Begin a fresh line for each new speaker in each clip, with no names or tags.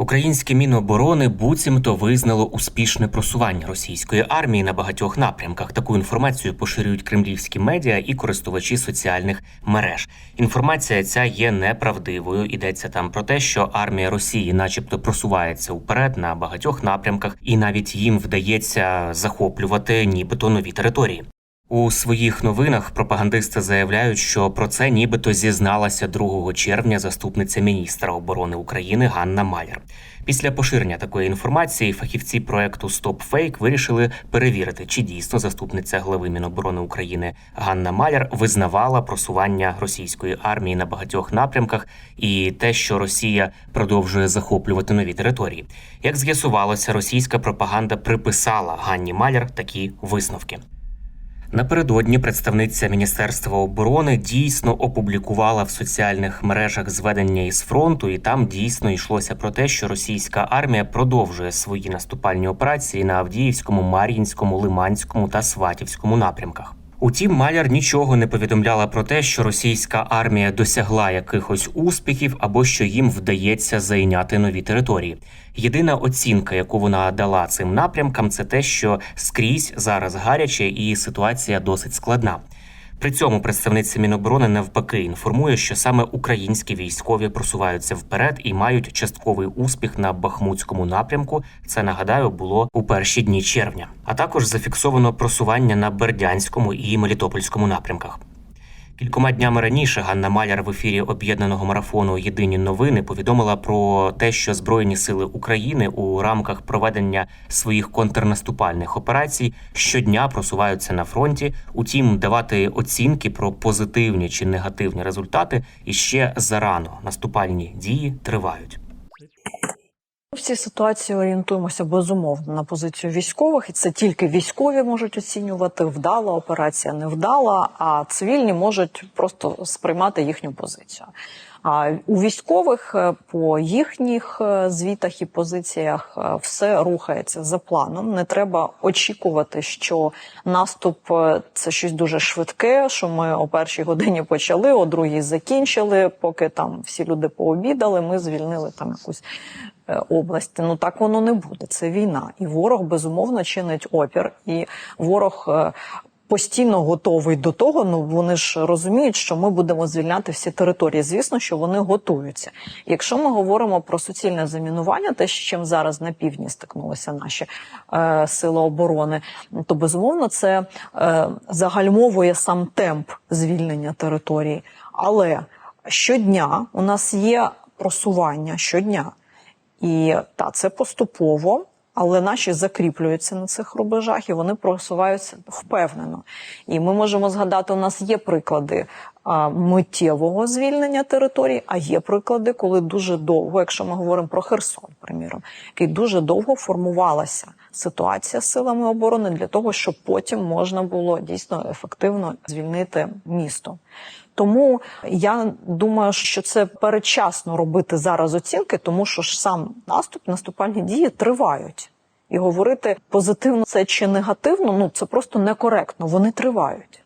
Українське міноборони буцімто визнало успішне просування російської армії на багатьох напрямках. Таку інформацію поширюють кремлівські медіа і користувачі соціальних мереж. Інформація ця є неправдивою. Йдеться там про те, що армія Росії, начебто, просувається уперед на багатьох напрямках, і навіть їм вдається захоплювати нібито нові території. У своїх новинах пропагандисти заявляють, що про це нібито зізналася 2 червня заступниця міністра оборони України Ганна Маляр. Після поширення такої інформації фахівці проекту StopFake вирішили перевірити, чи дійсно заступниця глави Міноборони України Ганна Маляр визнавала просування російської армії на багатьох напрямках і те, що Росія продовжує захоплювати нові території. Як з'ясувалося, російська пропаганда приписала Ганні Маляр такі висновки. Напередодні представниця Міністерства оборони дійсно опублікувала в соціальних мережах зведення із фронту, і там дійсно йшлося про те, що російська армія продовжує свої наступальні операції на Авдіївському, Мар'їнському, Лиманському та Сватівському напрямках. Утім, Маляр нічого не повідомляла про те, що російська армія досягла якихось успіхів або що їм вдається зайняти нові території. Єдина оцінка, яку вона дала цим напрямкам, це те, що скрізь зараз гаряче і ситуація досить складна. При цьому представниця Міноборони навпаки інформує, що саме українські військові просуваються вперед і мають частковий успіх на Бахмутському напрямку. Це нагадаю було у перші дні червня. А також зафіксовано просування на Бердянському і Мелітопольському напрямках. Кількома днями раніше Ганна Маляр в ефірі об'єднаного марафону Єдині новини повідомила про те, що Збройні сили України у рамках проведення своїх контрнаступальних операцій щодня просуваються на фронті. Утім, давати оцінки про позитивні чи негативні результати іще зарано. Наступальні дії тривають.
В цій ситуації орієнтуємося безумовно на позицію військових, і це тільки військові можуть оцінювати вдала операція, не вдала, а цивільні можуть просто сприймати їхню позицію. А у військових е, по їхніх е, звітах і позиціях е, все рухається за планом. Не треба очікувати, що наступ це щось дуже швидке. Що ми о першій годині почали, о другій закінчили. Поки там всі люди пообідали, ми звільнили там якусь області. Ну так воно не буде. Це війна, і ворог безумовно чинить опір, і ворог. е, Постійно готовий до того, ну вони ж розуміють, що ми будемо звільняти всі території. Звісно, що вони готуються. Якщо ми говоримо про суцільне замінування, те, з чим зараз на півдні стикнулися наші е, сили оборони, то безумовно це е, загальмовує сам темп звільнення території. Але щодня у нас є просування щодня. І та це поступово, але наші закріплюються на цих рубежах і вони просуваються впевнено. І ми можемо згадати, у нас є приклади а, миттєвого звільнення територій, а є приклади, коли дуже довго, якщо ми говоримо про Херсон, приміром, який дуже довго формувалася ситуація з силами оборони для того, щоб потім можна було дійсно ефективно звільнити місто. Тому я думаю, що це передчасно робити зараз оцінки, тому що ж сам наступ, наступальні дії тривають. І говорити позитивно це чи негативно, ну це просто некоректно. Вони тривають.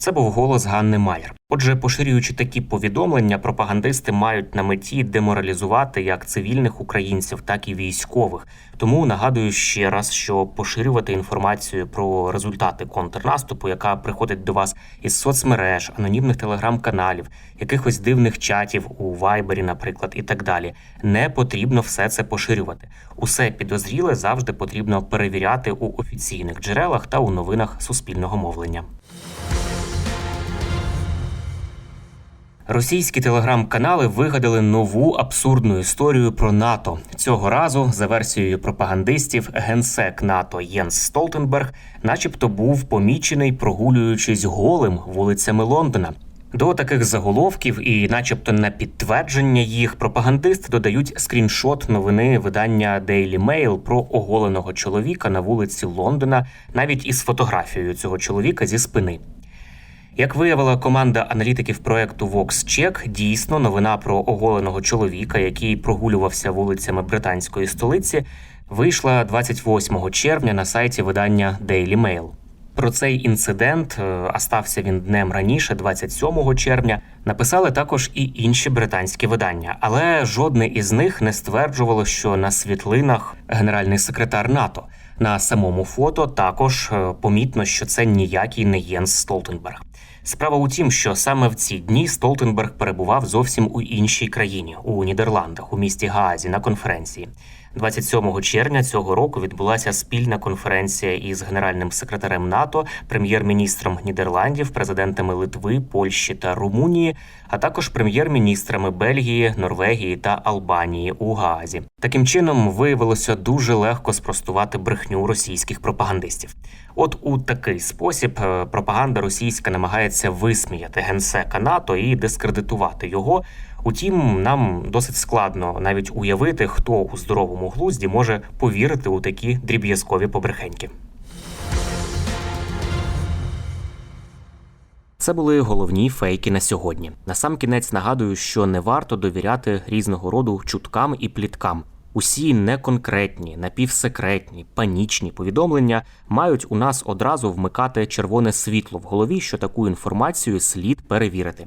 Це був голос Ганни Майер. Отже, поширюючи такі повідомлення, пропагандисти мають на меті деморалізувати як цивільних українців, так і військових. Тому нагадую ще раз, що поширювати інформацію про результати контрнаступу, яка приходить до вас із соцмереж, анонімних телеграм-каналів, якихось дивних чатів у Вайбері, наприклад, і так далі, не потрібно все це поширювати. Усе підозріле завжди потрібно перевіряти у офіційних джерелах та у новинах суспільного мовлення. Російські телеграм-канали вигадали нову абсурдну історію про НАТО. Цього разу, за версією пропагандистів, генсек НАТО Єнс Столтенберг, начебто, був помічений, прогулюючись голим вулицями Лондона. До таких заголовків і, начебто, на підтвердження їх пропагандисти додають скріншот новини видання Daily Mail про оголеного чоловіка на вулиці Лондона, навіть із фотографією цього чоловіка зі спини. Як виявила команда аналітиків проекту VoxCheck, дійсно новина про оголеного чоловіка, який прогулювався вулицями британської столиці, вийшла 28 червня на сайті видання Daily Mail. Про цей інцидент, е, а стався він днем раніше, 27 червня, написали також і інші британські видання, але жодне із них не стверджувало, що на світлинах генеральний секретар НАТО. На самому фото також е, помітно, що це ніякий не Єнс Столтенберг. Справа у тім, що саме в ці дні Столтенберг перебував зовсім у іншій країні у Нідерландах, у місті Гаазі на конференції. 27 червня цього року відбулася спільна конференція із генеральним секретарем НАТО, прем'єр-міністром Нідерландів, президентами Литви, Польщі та Румунії, а також прем'єр-міністрами Бельгії, Норвегії та Албанії у Гаазі. Таким чином виявилося дуже легко спростувати брехню російських пропагандистів. От у такий спосіб е, пропаганда російська намагається висміяти генсека НАТО і дискредитувати його. Утім, нам досить складно навіть уявити, хто у здоровому глузді може повірити у такі дріб'язкові побрехеньки. Це були головні фейки на сьогодні. Насамкінець нагадую, що не варто довіряти різного роду чуткам і пліткам. Усі неконкретні, напівсекретні, панічні повідомлення мають у нас одразу вмикати червоне світло в голові, що таку інформацію слід перевірити.